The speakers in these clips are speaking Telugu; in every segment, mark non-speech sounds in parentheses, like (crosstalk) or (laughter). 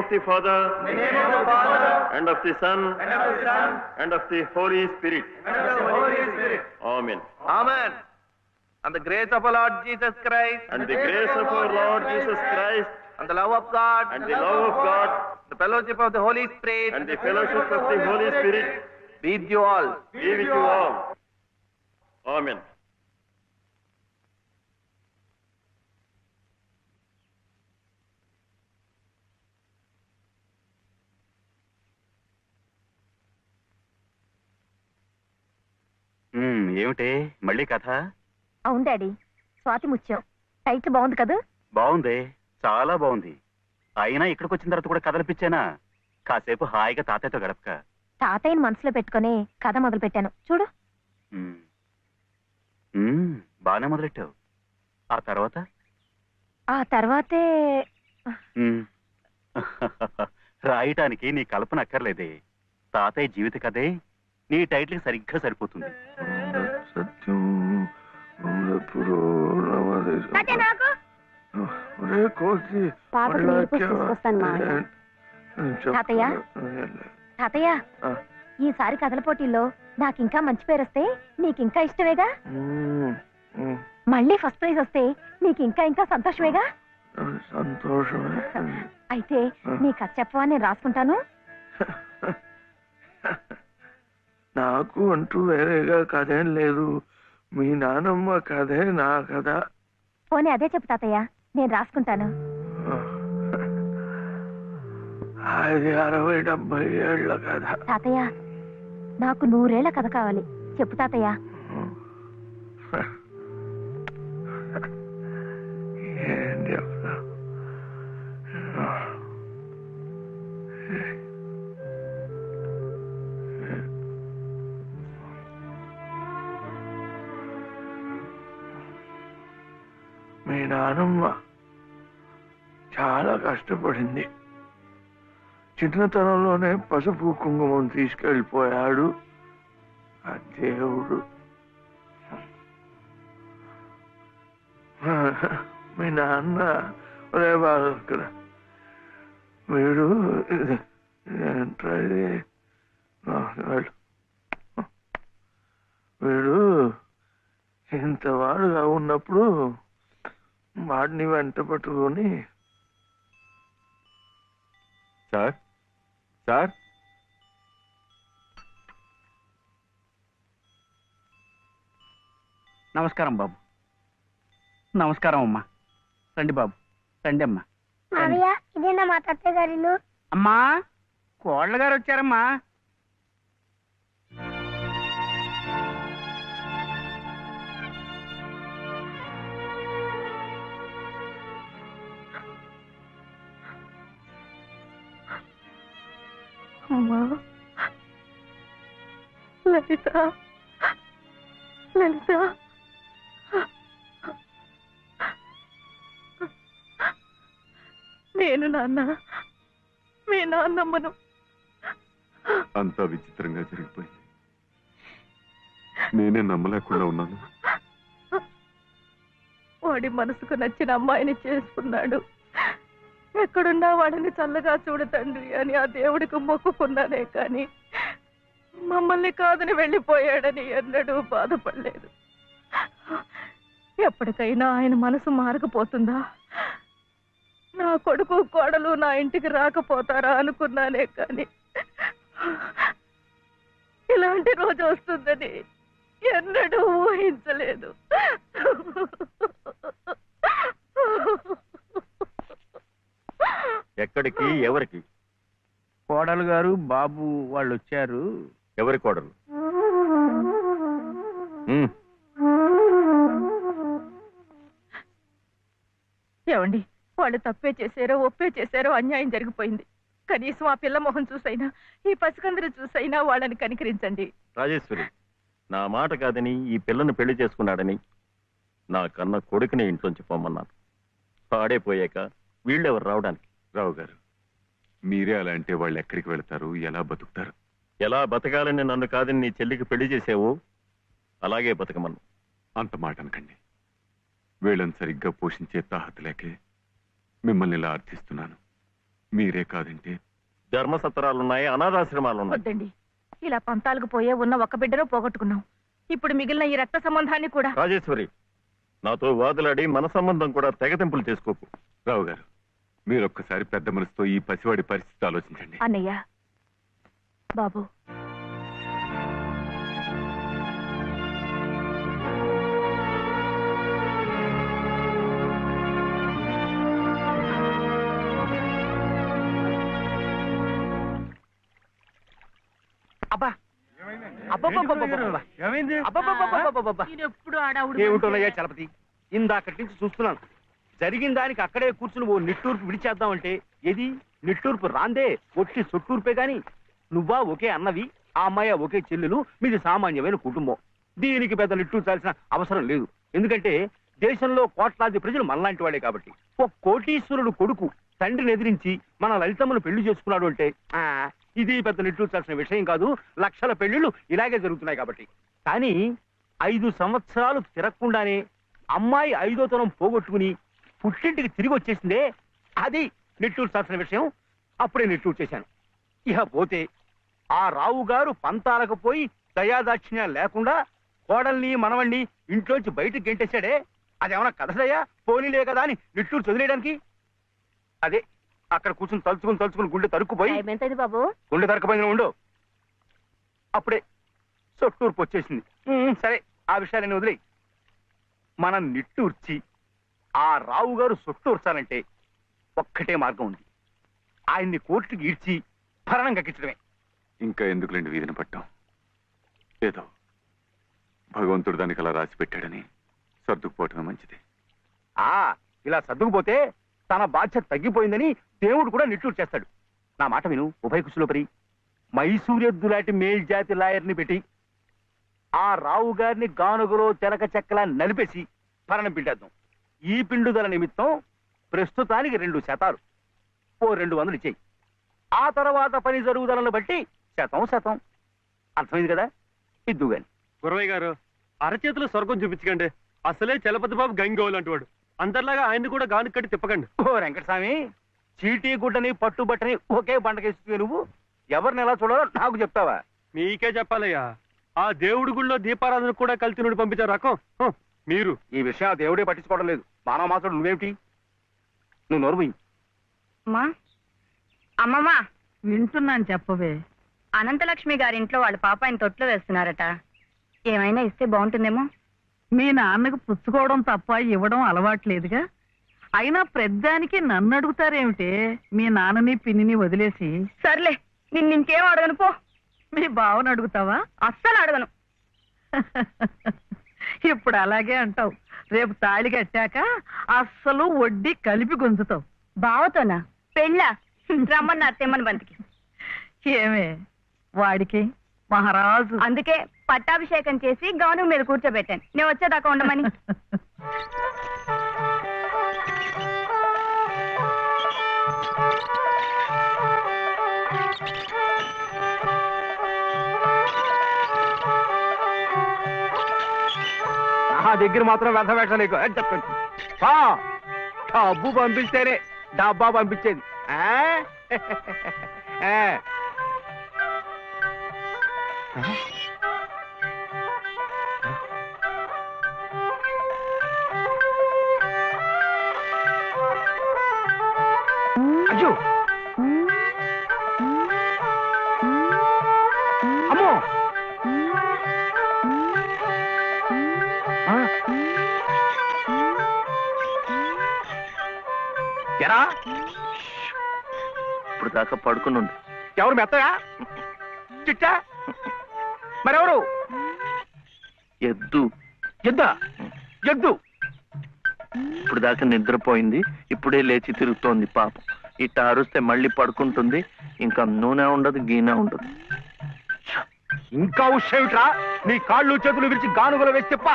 of the Father, and of the Son, and of the Holy Spirit. Amen. Amen. And the grace of our Lord Jesus Christ, And the grace of our Lord Jesus Christ, and the love of God, and the love of God, the fellowship of the Holy Spirit, and the fellowship of the Holy Spirit be with you all. be with you all. Amen. ఏమిటి? మళ్ళీ కథ? అవును డాడీ. స్వాతి ముత్యం. టైటిల్ బాగుంది కదా? బాగుంది. చాలా బాగుంది. అయినా ఇక్కడికి వచ్చిన తర్వాత కూడా కథలపిచ్చానా కాసేపు హాయిగా తాతయ్యతో గడపక. తాతయ్యని మనసులో పెట్టుకొని కథ మొదలు పెట్టాను చూడు. ఉమ్. ఉమ్, బాగానే మొదలెట్టావు. ఆ తర్వాత? ఆ తర్వాతే ఉమ్. (laughs) రాయటానికి నీ కల్పన అక్కర్లేదే. తాతయ్య జీవిత కథే. నీ టైటిల్కి సరిగ్గా సరిపోతుంది. సత్యం ఎప్పుడు. తాతయ్య? తాతయ్య. ఈసారి కథల పోటీల్లో నాకు ఇంకా మంచి పేరు వస్తే నీకు ఇంకా ఇష్టమేగా మళ్ళీ ఫస్ట్ ప్రైజ్ వస్తే నీకు ఇంకా ఇంకా సంతోషమేగా సంతోషమే. అయితే నీ కథ చెప్పవా నేను రాసుకుంటాను? (laughs) నాకు అంటూ వేరేగా కథేం లేదు. మీ నానమ్మ కథే నా కథ. పోనీ అదే చెప్పు తాతయ్య నేను రాసుకుంటాను. అది అరవై డెబ్బై ఏళ్ళ కథ. తాతయ్య నాకు నూరేళ్ళ కథ కావాలి. చెప్పు తాతయ్య. ఇష్టపడింది. కష్టపడింది చిన్నతనంలోనే పసుపు కుంకుమం తీసుకెళ్ళిపోయాడు ఆ దేవుడు. మీ నాన్న ఒరే బాలు ఇక్కడ వీడు ఇది? వీడు ఇంత వాడుగా ఉన్నప్పుడు వాడిని వెంట పట్టుకొని సార్? సార్? నమస్కారం బాబు. నమస్కారం అమ్మా. రండి బాబు. రండి అమ్మా. ఇదేనా మా తాతయ్య అమ్మా కోళ్ళ గారు వచ్చారమ్మా. లలిత. లలిత. నేను నాన్న మీ నాన్నమ్మను అంతా విచిత్రంగా జరిగిపోయింది. నేనే నమ్మలేకుండా ఉన్నాను. వాడి మనసుకు నచ్చిన అమ్మాయిని చేసుకున్నాడు. ఎక్కడున్నా వాడిని చల్లగా చూడు తండ్రి అని ఆ దేవుడికి మొక్కుకున్నానే కానీ మమ్మల్ని కాదని వెళ్ళిపోయాడని ఎన్నడూ బాధపడలేదు. ఎప్పటికైనా ఆయన మనసు మారకపోతుందా? నా కొడుకు కోడలు నా ఇంటికి రాకపోతారా అనుకున్నానే కానీ ఇలాంటి రోజు వస్తుందని ఎన్నడూ ఊహించలేదు. ఎక్కడికి? ఎవరికి? కోడలు గారు బాబు వాళ్ళు వచ్చారు. ఎవరి కోడలు? ఏమండి వాళ్ళు తప్పే చేశారో ఒప్పే చేశారో అన్యాయం జరిగిపోయింది. కనీసం ఆ పిల్ల మొహం చూసైనా ఈ పసికందరు చూసైనా వాళ్ళని కనికరించండి. రాజేశ్వరి నా మాట కాదని ఈ పిల్లను పెళ్ళి చేసుకున్నాడని నా కన్న కొడుకుని ఇంట్లోంచి పొమ్మన్నాను. పాడైపోయాక వీళ్ళెవరు రావడానికి? రావు గారు మీరే అలా అంటే వాళ్ళు ఎక్కడికి వెళ్తారు? ఎలా బతుకుతారు? ఎలా బతకాలని నన్ను కాదని నీ చెల్లికి పెళ్ళి చేసావో అలాగే బతకమన్ను అంత మాట అనకండి. వీళ్ళని సరిగ్గా పోషించే తాహత లేకే మిమ్మల్ని ఇలా అర్థిస్తున్నాను. మీరే కాదంటే ధర్మసత్రాలున్నాయి అనాథాశ్రమాలున్నాయి. వద్దండి. ఇలా పంతాలకు పోయే ఉన్న ఒక బిడ్డను పోగొట్టుకున్నాం. ఇప్పుడు మిగిలిన ఈ రక్త సంబంధాన్ని కూడా. రాజేశ్వరి నాతో వాదులాడి మన సంబంధం కూడా తెగతింపులు చేసుకోకు. రావు గారు మీరు ఒక్కసారి పెద్ద మనసుతో ఈ పసివాడి పరిస్థితి ఆలోచించండి. అన్నయ్య బాబు. అబ్బా. ఏమిటోనయ్యా చలపతి? ఇందాకటి నుంచి చూస్తున్నాను. జరిగిన దానికి అక్కడే కూర్చుని ఓ నిట్టూర్పు విడిచేద్దామంటే ఏది? నిట్టూర్పు రాందే ఒట్టి సొట్టూర్పే గాని నువ్వా ఒకే అన్నవి ఆ అమ్మాయి ఒకే చెల్లెలు మీది సామాన్యమైన కుటుంబం. దీనికి పెద్ద నిట్టూర్చాల్సిన అవసరం లేదు. ఎందుకంటే దేశంలో కోట్లాది ప్రజలు మనలాంటి వాడే కాబట్టి. ఓ కోటీశ్వరుడు కొడుకు తండ్రిని ఎదిరించి మన లలితమ్మను పెళ్ళి చేసుకున్నాడు అంటే ఆ ఇది పెద్ద నిట్టూర్చాల్సిన విషయం కాదు లక్షల పెళ్ళిళ్ళు ఇలాగే జరుగుతున్నాయి కాబట్టి. కానీ ఐదు సంవత్సరాలు తిరగకుండానే అమ్మాయి ఐదో తరం పోగొట్టుకుని పుట్టింటికి తిరిగి వచ్చేసిందే అది నిట్టూర్చాల్సిన విషయం. అప్పుడే నిట్టూరు చేశాను. ఇహ పోతే ఆ రావు గారు పంతాలకు పోయి దయాదాక్షిణ్యం లేకుండా కోడల్ని మనవణ్ణి ఇంట్లోంచి బయటకు గెంటేశాడే? అదేమన్నా కదదయ్యా పోనీలే కదా అని నిట్టూరు చదివేయడానికి? అదే అక్కడ కూర్చుని తలుచుకుని తలుచుకుని గుండె తరుక్కుపోయి బాబు? గుండె తరకపోయిన ఉండు. అప్పుడే సొట్టూర్పు వచ్చేసింది. సరే ఆ విషయాన్ని వదిలే మనం నిట్టూర్చి ఆ రావు గారు సొట్టూర్చాలంటే ఒక్కటే మార్గం ఉంది. ఆయన్ని కోర్టుకి ఈడ్చి భరణం కక్కించడమే ఇంకా ఎందుకులేండి వీధిని పట్టాం ఏదో భగవంతుడు దానికి అలా రాసి పెట్టాడని సర్దుకుపోవటం మంచిది. ఆ ఇలా సర్దుకుపోతే తన బాధ్యత తగ్గిపోయిందని దేవుడు కూడా నిట్టూరు చేస్తాడు. నా మాట విను ఉభయ కుశలోపరి మైసూరెద్దు లాంటి మేల్జాతి లాయర్ని పెట్టి ఆ రావు గారిని గానుగలో తెరక చెక్కలా నలిపేసి భరణం పిండేద్దాం. ఈ పిండుదల నిమిత్తం ప్రస్తుతానికి రెండు శతాలు. ఓ రెండు వందలు ఇచ్చేయి. ఆ తర్వాత పని జరుగుదలను బట్టి శతం శతం. అర్థమైంది కదా? ఇద్దు గాని. గురవయ్య గారు అరచేతులు స్వర్గం చూపించకండి. అసలే చలపతి బాబు గంగోలు అంటువాడు. అందరిలాగా ఆయన్ని కూడా గాను కట్టి తిప్పకండి. ఓ వెంకటస్వామి చీటీ గుడ్డని పట్టుబట్టని ఒకే పంటకేస్తుంది నువ్వు? ఎవరిని ఎలా చూడాలో నాకు చెప్తావా? మీకే చెప్పాలయ్యా. ఆ దేవుడి గుళ్ళో దీపారాధన కూడా కలిసి నుండి పంపించారు రకం. హ, మీరు. ఈ విషయం ఆ దేవుడే పట్టించుకోవడం లేదు. మానవ మాత్రం నువ్వేమిటి? నువ్వు నోరు పోయి అమ్మా అమ్మమ్మా వింటున్నాను చెప్పవే. అనంతలక్ష్మి గారింట్లో వాళ్ళ పాప ఆయన తొట్లో వేస్తున్నారట. ఏమైనా ఇస్తే బాగుంటుందేమో? మీ నాన్నకు పుచ్చుకోవడం తప్ప ఇవ్వడం అలవాట్లేదుగా? అయినా ప్రద్దానికి నన్ను అడుగుతారేమిటే? మీ నాన్నని పిన్నిని వదిలేసి? సర్లే నిన్ను ఇంకేం అడగను పో. మీ బావను అడుగుతావా? అస్సలు అడగను. (laughs) ఇప్పుడు అలాగే అంటావు. రేపు తాళి కట్టాక అస్సలు వడ్డీ కలిపి గుంజుతావు. బావతోనా? పెళ్ళా? రమ్మన్నారు తెమ్మని బంతికి. ఏమే? వాడికి మహారాజు. అందుకే పట్టాభిషేకం చేసి గౌను మీద కూర్చోబెట్టాను. నేను వచ్చేదాకా ఉండమని. నా దగ్గర మాత్రం వ్యర్థ నీకు. అని చెప్పండి పా, డబ్బు పంపిస్తేనే డబ్బా పంపించేది. ఆ? (laughs) ఆ. అయ్యో అమ్మో. ఆ? ఎరా. ఇప్పుడు దాకా పడుకుని ఉంది ఎవరు మెత్తగా? చిట్టా? మరెవరు? ఎద్దు. ఎద్దా? ఎద్దు. ఇప్పుడు దాకా నిద్రపోయింది ఇప్పుడే లేచి తిరుగుతోంది పాపం. ఇట్ట అరుస్తే మళ్ళీ పడుకుంటుంది ఇంకా నూనె ఉండదు గీనె ఉండదు. ఇంకా ఉషేమిట్రా నీ కాళ్ళు చేతులు విరిచి గానుగలు వేసి చెప్ప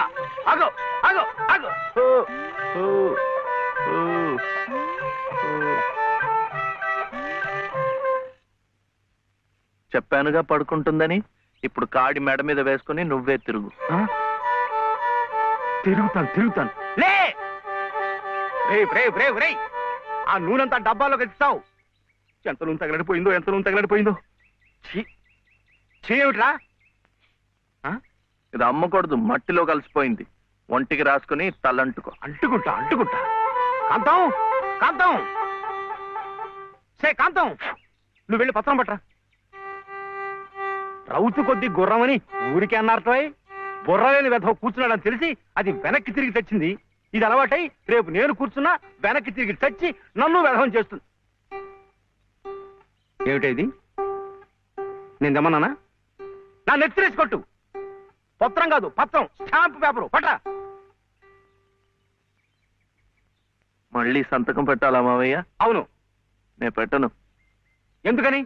అగో అగో అగో. చెప్పానుగా పడుకుంటుందని? ఇప్పుడు కాడి మెడ మీద వేసుకుని నువ్వే తిరుగు. తిరుగుతాను తిరుగుతాను. లే! ఆ నూనెంతా డబ్బాలో ఇస్తావు ఎంత నూనె తగలడిపోయిందో ఎంత నూనె తగలడిపోయిందో. చేయమిట్రా ఇది అమ్మకూడదు మట్టిలో కలిసిపోయింది. ఒంటికి రాసుకుని తలంటుకో. అంటుకుంటా అంటుకుంటా. కాంతం కాంతం! సే కాంతం! నువ్వు వెళ్ళి పత్రం పట్రా రౌతు కొద్ది గుర్రమని ఊరికే అన్నారటోయ్ బుర్రలేని వెధవ కూర్చున్నాడని తెలిసి అది వెనక్కి తిరిగి తెచ్చింది. ఇది అలవాటై రేపు నేను కూర్చున్నా వెనక్కి తిరిగి తెచ్చి నన్ను వెధవం చేస్తుంది. ఏమిటి ఇది? నేను తెమ్మన్నానా? నా నెత్తిరేసి కొట్టు. పత్రం కాదు పత్రం. Stamp paper. పట్రా. మళ్ళీ సంతకం పెట్టాలా మావయ్య? అవును. నేను పెట్టను. ఎందుకని?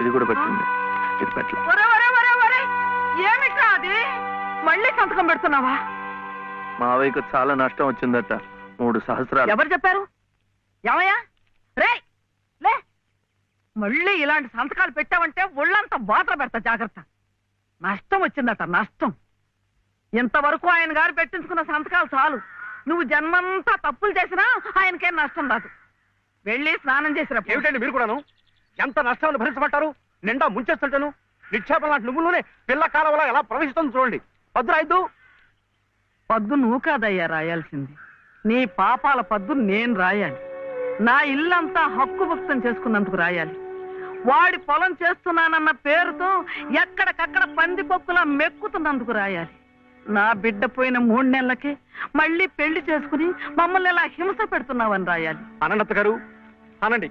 ఇది కూడా పెట్టింది. ఇది పెట్టలే ఒరే ఒరే ఒరే ఒరే! ఏమిట్రా అది? మళ్ళీ సంతకం పెడుతున్నావా? మావయ్యకు చాలా నష్టం వచ్చిందట. మూడు సహస్రాలు. ఎవరు చెప్పారు? ఏమయ్యా? రే లే! మళ్ళీ ఇలాంటి సంతకాలు పెట్టావంటే ఒళ్ళంతా బాధ పెడతా జాగ్రత్త. నష్టం వచ్చిందట నష్టం. ఇంతవరకు ఆయన గారు పెట్టించుకున్న సంతకాలు చాలు. నువ్వు జన్మంతా తప్పులు చేసినా ఆయనకేం నష్టం రాదు. వెళ్ళి స్నానం చేసినప్పుడు. ఏమిటండి మీరు కూడాను? ఎంత నష్టాన్ని భరించమంటారు నిండా ముంచేస్తుంటాను? నిక్షేపం లాంటి నువ్వులోనే పిల్ల కాలంలో ఎలా ప్రవహిస్తుంది చూడండి. భద్రాయిద్దు పద్దు నువ్వు కాదయ్యా రాయాల్సింది. నీ పాపాల పద్దు నేను రాయాలి. నా ఇల్లంతా హక్కు భక్తం చేసుకున్నందుకు రాయాలి. వాడి పొలం చేస్తున్నానన్న పేరుతో ఎక్కడికక్కడ పందికొక్కులా మెక్కుతున్నందుకు రాయాలి. నా బిడ్డ పోయిన మూడు నెలలకే మళ్ళీ పెళ్ళి చేసుకుని మమ్మల్ని ఇలా హింస పెడుతున్నావని రాయాలి. అనంత గారు అనండి.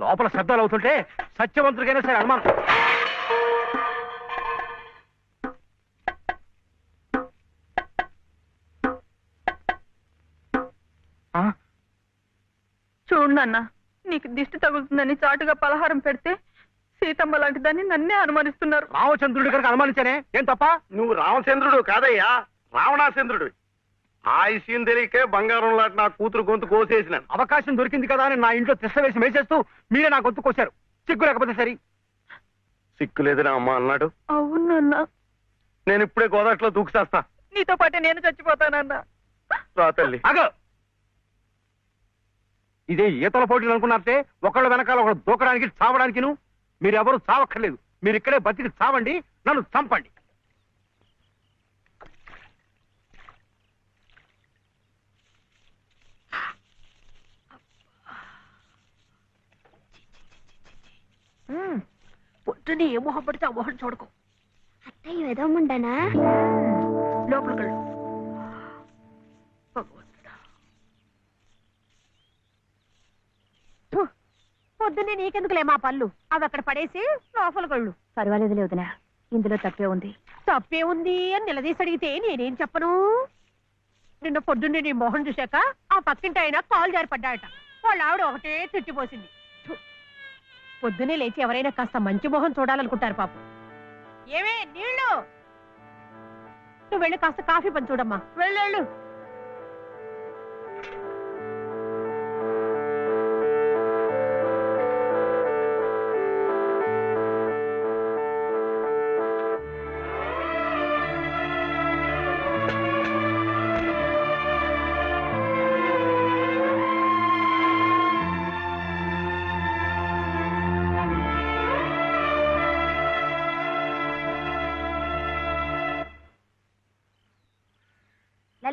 లోపల శబ్దాలు అవుతుంటే సత్యవంతుడికైనా సరే అనుమానం. ఆ? చూడు నాన్న నీకు దిష్టి తగులుతుందని చాటుగా పలహారం పెడితే సీతమ్మ లాంటి దాన్ని నన్నే అనుమానిస్తున్నారు. రామచంద్రుడి గారికి అనుమానించానే? ఏం తప్ప? నువ్వు రామచంద్రుడు కాదయ్యా రావణాచంద్రుడు ఆ విషయం తెలియకే బంగారం లాంటి నా కూతురు గొంతు కోసేసినాను. అవకాశం దొరికింది కదా అని నా ఇంట్లో తిష్ట వేసి మేసేస్తూ మీరే నా గొంతు కోశారు. సిగ్గు లేకపోతే సరి. సిక్కు లేదని అమ్మ అన్నాడు. అవును నాన్న. నేను ఇప్పుడే గోదాట్లో దూకుసేస్తా. నీతో పాటే నేను చచ్చిపోతానన్నా. రా తల్లి. అగో ఇదే ఈతల పోటీలు అనుకున్నారంటే ఒకళ్ళ వెనకాల ఒకళ్ళు దూకడానికి చావడానికి మీరెవరు చావక్కర్లేదు. మీరు ఇక్కడే బతికి చావండి నన్ను చంపండి. పొద్దున్నే ఏ మొహం పడితే ఆ మొహం చూడకు. అత్తయ్య ఏదో ఉండనా లోపలికి వెళ్ళు. భగవంతుడా. పొద్దున్నే నీకెందుకులే మా పళ్ళు? అవి అక్కడ పడేసి లోపలికి వెళ్ళు. పర్వాలేదు వదినా ఇందులో తప్పే ఉంది. తప్పే ఉంది అని నిలదీసి అడిగితే నేనేం చెప్పను? నిన్న పొద్దున్నే నీ మొహం చూశాక ఆ పక్కింటి ఆయన కాలు జారిపడ్డాయట వాళ్ళ ఆవిడ ఒకటే తిట్టిపోసింది పొద్దునే పొద్దున్నే లేచి ఎవరైనా కాస్త మంచి మొహం చూడాలనుకుంటారు పాపం. ఏమే నీళ్ళు? నువ్వు వెళ్ళి కాస్త కాఫీ పని చూడమ్మా. వెళ్ళు.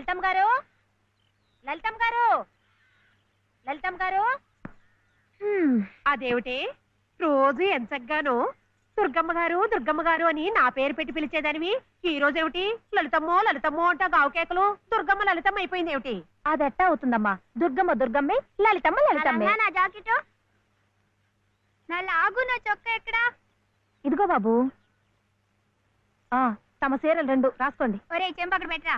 లలితం గారు? లలితం గారు? లలితం గారు? అదేమిటి? రోజు ఎంచగ్గాను. దుర్గమ్మ గారు దుర్గమ్మ గారు అని నా పేరు పెట్టి పిలిచేదానివి. ఈ రోజు ఏమిటి? లలితమ్మో లలితమ్మో అంటా గావు కేకలు. దుర్గమ్మ లలితమ్మ అయిపోయింది ఏమిటి? అదెట్టా అవుతుందమ్మా? దుర్గమ్మ దుర్గమ్మే లలితమ్మ లలితమ్మే. నా జాకెట్? నా లాగు నా చొక్కా ఎక్కడా? ఇదిగో బాబు. ఆ తమ చీరలు రెండు. రాసుకోండి. ఒరే చెంప అక్కడ పెట్టరా.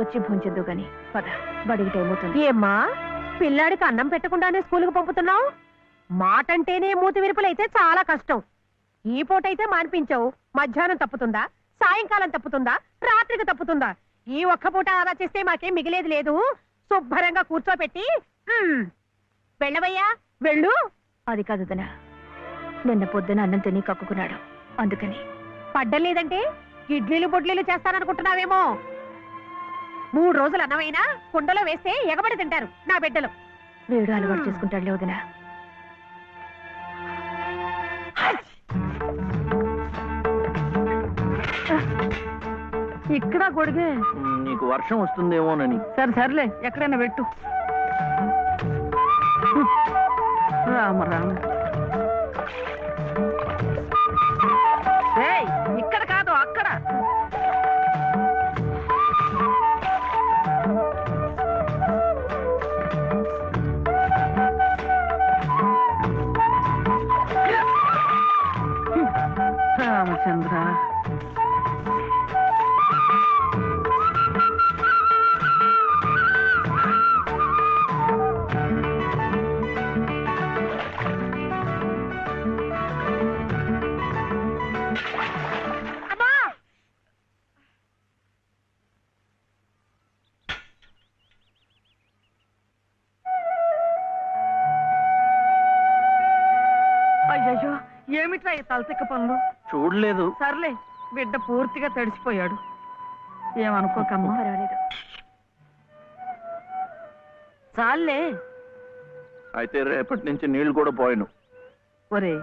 వచ్చి భుంచద్దు గాని. పద బడికి టైం అవుతుంది ఏమ్మా పిల్లాడికి అన్నం పెట్టకుండానే స్కూల్కి పంపుతున్నావు? మాటంటేనే మూతి విరుపులైతే చాలా కష్టం. ఈ పూటైతే మానిపించావు. మధ్యాహ్నం తప్పుతుందా? సాయంకాలం తప్పుతుందా? రాత్రికి తప్పుతుందా? ఈ ఒక్క పూట ఆదా చేస్తే మాకేం మిగిలేది లేదు. శుభ్రంగా కూర్చోపెట్టి "ఉమ్, వెళ్ళవయ్యా వెళ్ళు. అది కాదు వదినా. నిన్న పొద్దున అన్నం తిని కక్కుకున్నాడు. అందుకని. పడ్డం లేదంటే ఇడ్లీలు బొడ్లీలు చేస్తాననుకుంటున్నావేమో. మూడు రోజులు అన్నమైనా కుండలో వేస్తే ఎగబడి తింటారు నా బిడ్డలు. వీడు అలవాటు చేసుకుంటాడులే వదిన. ఇక్కడ గొడిగే నీకు వర్షం వస్తుందేమోనని. సరే సర్లే ఎక్కడైనా పెట్టు. రామ రామ. ఏమిట్రా ఈ తలతిక్క పనులు? చూడలేదు. సర్లే బిడ్డ పూర్తిగా తడిసిపోయాడు ఏమనుకోకమ్మా పర్వాలేదు. చాలే అయితే రేపటి నుంచి నీళ్ళు కూడా పోయాను. ఒరే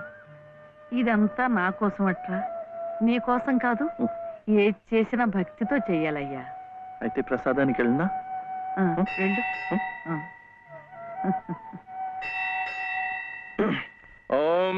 ఇదంతా నా కోసం అట్రా నీ కోసం కాదు ఏది చేసినా భక్తితో చెయ్యాలయ్యా. అయితే ప్రసాదానికి వెళ్ళినా? వెళ్ళు (laughs) ఆ. ఓం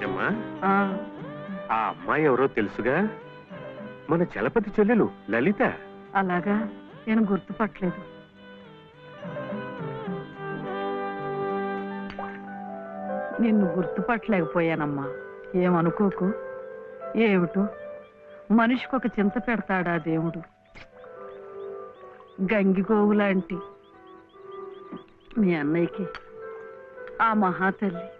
రాజమ్మ ఆ. అమ్మాయి ఎవరో తెలుసుగా? మన చలపతి చెల్లెలు లలిత. అలాగా? నేను గుర్తుపట్టలేదు. నిన్ను గుర్తుపట్టలేకపోయానమ్మా. ఏమనుకోకు? ఏమిటో? మనిషికి ఒక చింత పెడతాడా దేవుడు? గంగిగోవు లాంటి మీ అన్నయ్యకి ఆ మహాతల్లి.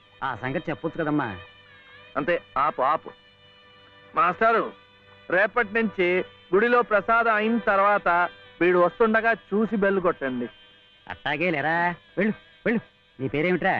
ఆ సంగతి చెప్పొచ్చు కదమ్మా. అంతే ఆపు ఆపు. మాస్టారు రేపటి నుంచి గుడిలో ప్రసాదం అయిన తర్వాత వీడు వస్తుండగా చూసి బెల్లు కొట్టండి. అట్టాగే లేరా? వెళ్ళు వెళ్ళు. నీ పేరేమిట్రా?